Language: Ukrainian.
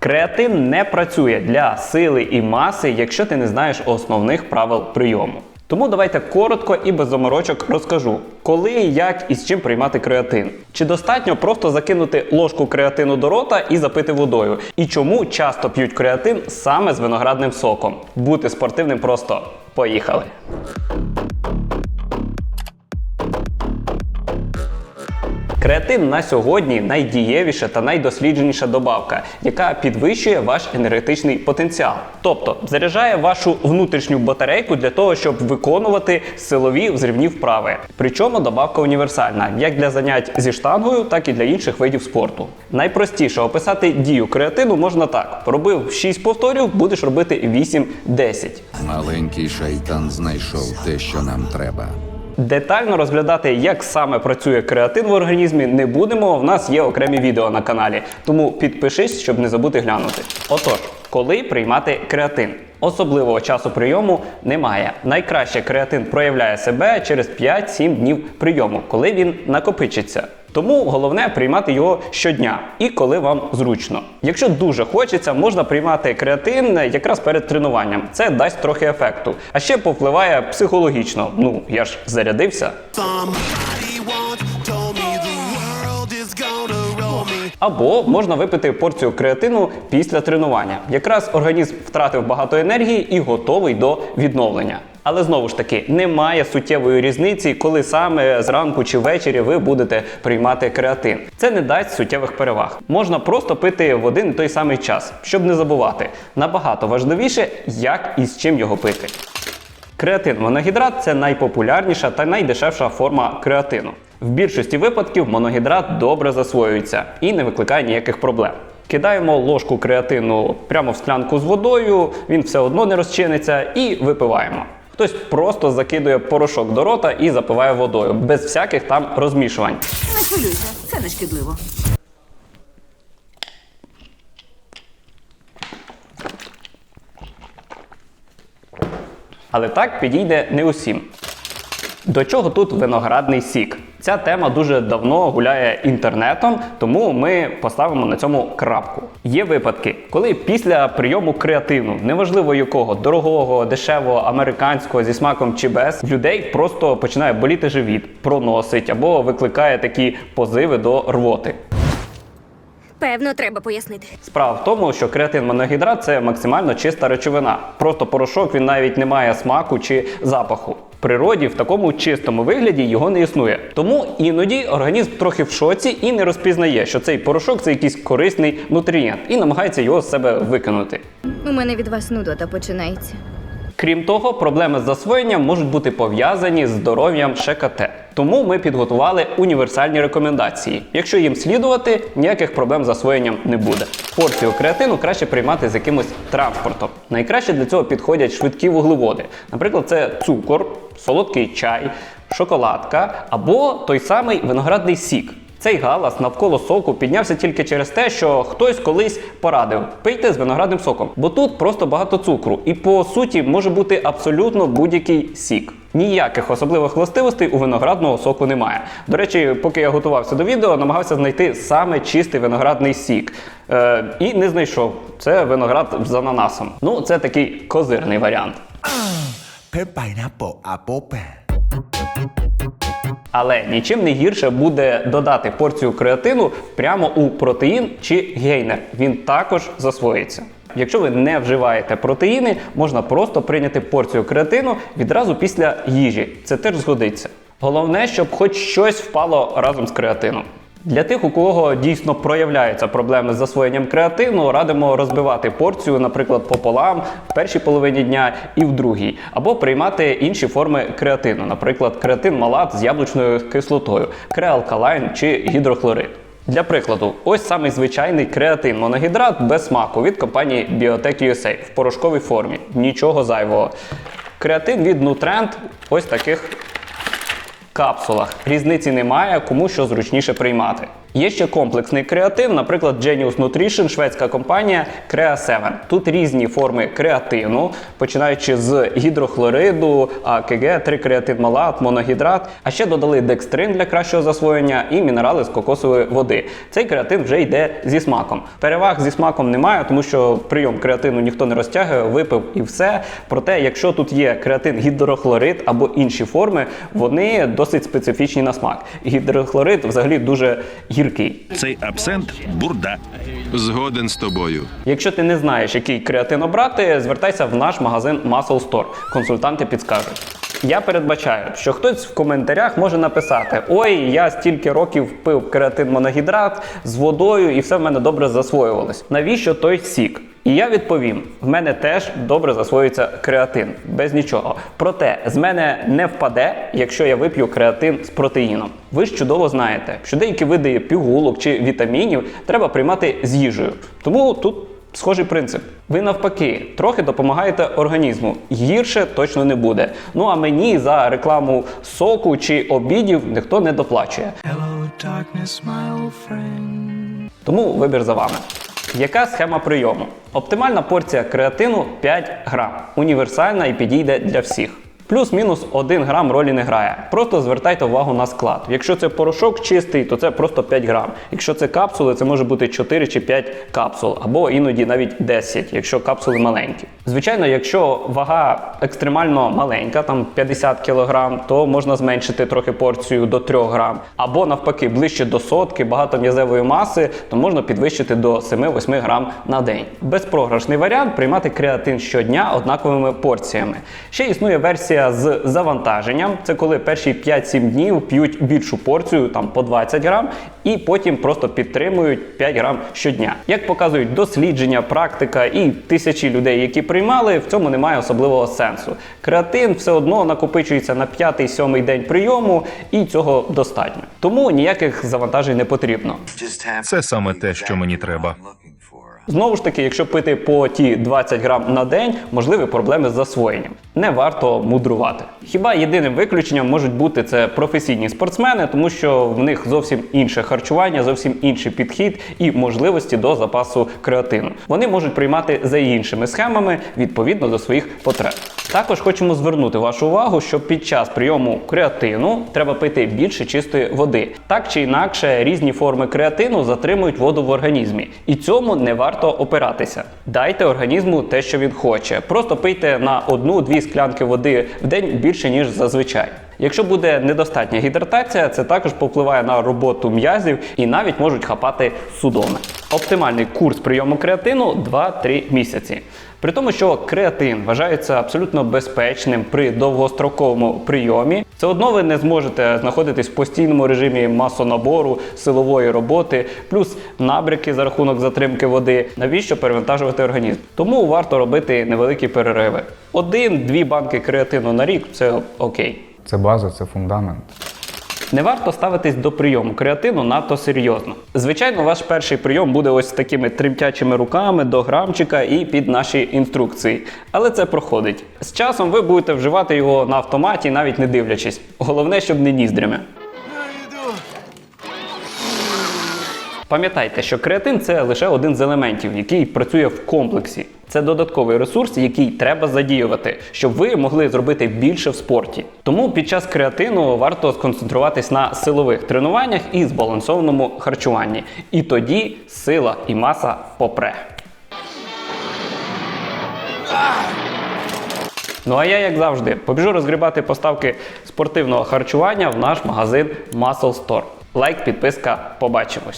Креатин не працює для сили і маси, якщо ти не знаєш основних правил прийому. Тому давайте коротко і без заморочок розкажу, коли, як і з чим приймати креатин. Чи достатньо просто закинути ложку креатину до рота і запити водою? І чому часто п'ють креатин саме з виноградним соком? Бути спортивним просто поїхали. Креатин на сьогодні найдієвіша та найдослідженіша добавка, яка підвищує ваш енергетичний потенціал, тобто заряджає вашу внутрішню батарейку для того, щоб виконувати силові взривні вправи. Причому добавка універсальна як для занять зі штангою, так і для інших видів спорту. Найпростіше описати дію креатину можна так: робив 6 повторів, будеш робити 8-10. Маленький шайтан знайшов те, що нам треба. Детально розглядати, як саме працює креатин в організмі, не будемо. В нас є окремі відео на каналі. Тому підпишись, щоб не забути глянути. Отож, коли приймати креатин? Особливого часу прийому немає. Найкраще креатин проявляє себе через 5-7 днів прийому, коли він накопичиться. Тому головне приймати його щодня і коли вам зручно. Якщо дуже хочеться, можна приймати креатин якраз перед тренуванням. Це дасть трохи ефекту. А ще повпливає психологічно. Ну я ж зарядився. Або можна випити порцію креатину після тренування. Якраз організм втратив багато енергії і готовий до відновлення. Але знову ж таки немає суттєвої різниці, коли саме зранку чи ввечері ви будете приймати креатин. Це не дасть суттєвих переваг. Можна просто пити в один і той самий час, щоб не забувати. Набагато важливіше, як і з чим його пити. Креатин моногідрат це найпопулярніша та найдешевша форма креатину. В більшості випадків моногідрат добре засвоюється і не викликає ніяких проблем. Кидаємо ложку креатину прямо в склянку з водою, він все одно не розчиниться, і випиваємо. Хтось просто закидує порошок до рота і запиває водою, без всяких там розмішувань. Не хвилюйся, це не шкідливо. Але так підійде не усім. До чого тут виноградний сік? Ця тема дуже давно гуляє інтернетом, тому ми поставимо на цьому крапку. Є випадки, коли після прийому креатину, неважливо якого, дорогого, дешевого, американського зі смаком чи без, людей просто починає боліти живіт, проносить або викликає такі позиви до рвоти. Певно, треба пояснити. Справа в тому, що креатин моногідрат це максимально чиста речовина. Просто порошок він навіть не має смаку чи запаху. В природі в такому чистому вигляді його не існує. Тому іноді організм трохи в шоці і не розпізнає, що цей порошок це якийсь корисний нутрієнт і намагається його з себе викинути. У мене від вас нудота починається. Крім того, проблеми з засвоєнням можуть бути пов'язані з здоров'ям ШКТ. Тому ми підготували універсальні рекомендації. Якщо їм слідувати, ніяких проблем з засвоєнням не буде. Порцію креатину краще приймати з якимось транспортом. Найкраще для цього підходять швидкі вуглеводи. Наприклад, це цукор, солодкий чай, шоколадка або той самий виноградний сік. Цей галас навколо соку піднявся тільки через те, що хтось колись порадив пийте з виноградним соком, бо тут просто багато цукру, і по суті може бути абсолютно будь-який сік. Ніяких особливих властивостей у виноградного соку немає. До речі, поки я готувався до відео, намагався знайти саме чистий виноградний сік. Е, і не знайшов. Це виноград з ананасом. Ну, це такий козирний варіант. Але нічим не гірше буде додати порцію креатину прямо у протеїн чи гейнер. Він також засвоїться. Якщо ви не вживаєте протеїни, можна просто прийняти порцію креатину відразу після їжі. Це теж згодиться. Головне, щоб хоч щось впало разом з креатином. Для тих, у кого дійсно проявляються проблеми з засвоєнням креатину, радимо розбивати порцію, наприклад, пополам в першій половині дня і в другій, або приймати інші форми креатину, наприклад, креатин малат з яблучною кислотою, креалкалайн чи гідрохлорид. Для прикладу, ось самий звичайний креатин моногідрат без смаку від компанії Biotech USA в порошковій формі. Нічого зайвого. Креатин від Nutrient ось таких капсулах. Різниці немає, кому що зручніше приймати. Є ще комплексний креатин, наприклад, Genius Nutrition, шведська компанія Crea 7. Тут різні форми креатину, починаючи з гідрохлориду, АКГ, трикреатин малат, моногідрат. А ще додали декстрин для кращого засвоєння і мінерали з кокосової води. Цей креатин вже йде зі смаком. Переваг зі смаком немає, тому що прийом креатину ніхто не розтягує, випив і все. Проте, якщо тут є креатин гідрохлорид або інші форми, вони досить специфічні на смак. Гідрохлорид взагалі дуже гіркий. Цей абсент бурда. Згоден з тобою. Якщо ти не знаєш, який креатин обрати, звертайся в наш магазин Muscle Store. Консультанти підскажуть. Я передбачаю, що хтось в коментарях може написати: Ой, я стільки років пив креатин моногідрат з водою, і все в мене добре засвоювалось. Навіщо той сік? І я відповім: в мене теж добре засвоюється креатин, без нічого. Проте з мене не впаде, якщо я вип'ю креатин з протеїном. Ви ж чудово знаєте, що деякі види пігулок чи вітамінів треба приймати з їжею. Тому тут схожий принцип. Ви навпаки трохи допомагаєте організму. Гірше точно не буде. Ну а мені за рекламу соку чи обідів ніхто не доплачує. Тому вибір за вами. Яка схема прийому? Оптимальна порція креатину 5 грам. Універсальна і підійде для всіх. Плюс-мінус 1 грам ролі не грає. Просто звертайте увагу на склад. Якщо це порошок чистий, то це просто 5 грам. Якщо це капсули, це може бути 4 чи 5 капсул, або іноді навіть 10, якщо капсули маленькі. Звичайно, якщо вага екстремально маленька, там 50 кг, то можна зменшити трохи порцію до 3 грам. Або навпаки, ближче до сотки, багато м'язевої маси, то можна підвищити до 7-8 грам на день. Безпрограшний варіант приймати креатин щодня однаковими порціями. Ще існує версія з завантаженням. Це коли перші 5-7 днів п'ють більшу порцію, там по 20 грам, і потім просто підтримують 5 грам щодня. Як показують дослідження, практика і тисячі людей, які приймали, в цьому немає особливого сенсу. Креатин все одно накопичується на 5-7 день прийому, і цього достатньо. Тому ніяких завантажень не потрібно. Це саме те, що мені треба. Знову ж таки, якщо пити по ті 20 грам на день, можливі проблеми з засвоєнням. Не варто мудрувати. Хіба єдиним виключенням можуть бути це професійні спортсмени, тому що в них зовсім інше харчування, зовсім інший підхід і можливості до запасу креатину. Вони можуть приймати за іншими схемами відповідно до своїх потреб. Також хочемо звернути вашу увагу, що під час прийому креатину треба пити більше чистої води. Так чи інакше, різні форми креатину затримують воду в організмі, і цьому не варто опиратися. Дайте організму те, що він хоче. Просто пийте на одну-дві склянки води в день більше ніж зазвичай. Якщо буде недостатня гідратація, це також попливає на роботу м'язів і навіть можуть хапати судоми. Оптимальний курс прийому креатину 2-3 місяці. При тому, що креатин вважається абсолютно безпечним при довгостроковому прийомі, все одно ви не зможете знаходитись в постійному режимі масонабору, силової роботи, плюс набряки за рахунок затримки води. Навіщо перевантажувати організм? Тому варто робити невеликі перериви. Один-дві банки креатину на рік це окей. Це база, це фундамент. Не варто ставитись до прийому креатину надто серйозно. Звичайно, ваш перший прийом буде ось такими тремтячими руками до грамчика і під наші інструкції. Але це проходить. З часом ви будете вживати його на автоматі, навіть не дивлячись. Головне, щоб не ніздрями. Пам'ятайте, що креатин це лише один з елементів, який працює в комплексі. Це додатковий ресурс, який треба задіювати, щоб ви могли зробити більше в спорті. Тому під час креатину варто сконцентруватись на силових тренуваннях і збалансованому харчуванні. І тоді сила і маса попре. Ну а я, як завжди, побіжу розгрібати поставки спортивного харчування в наш магазин Muscle Store. Лайк, підписка, побачимось.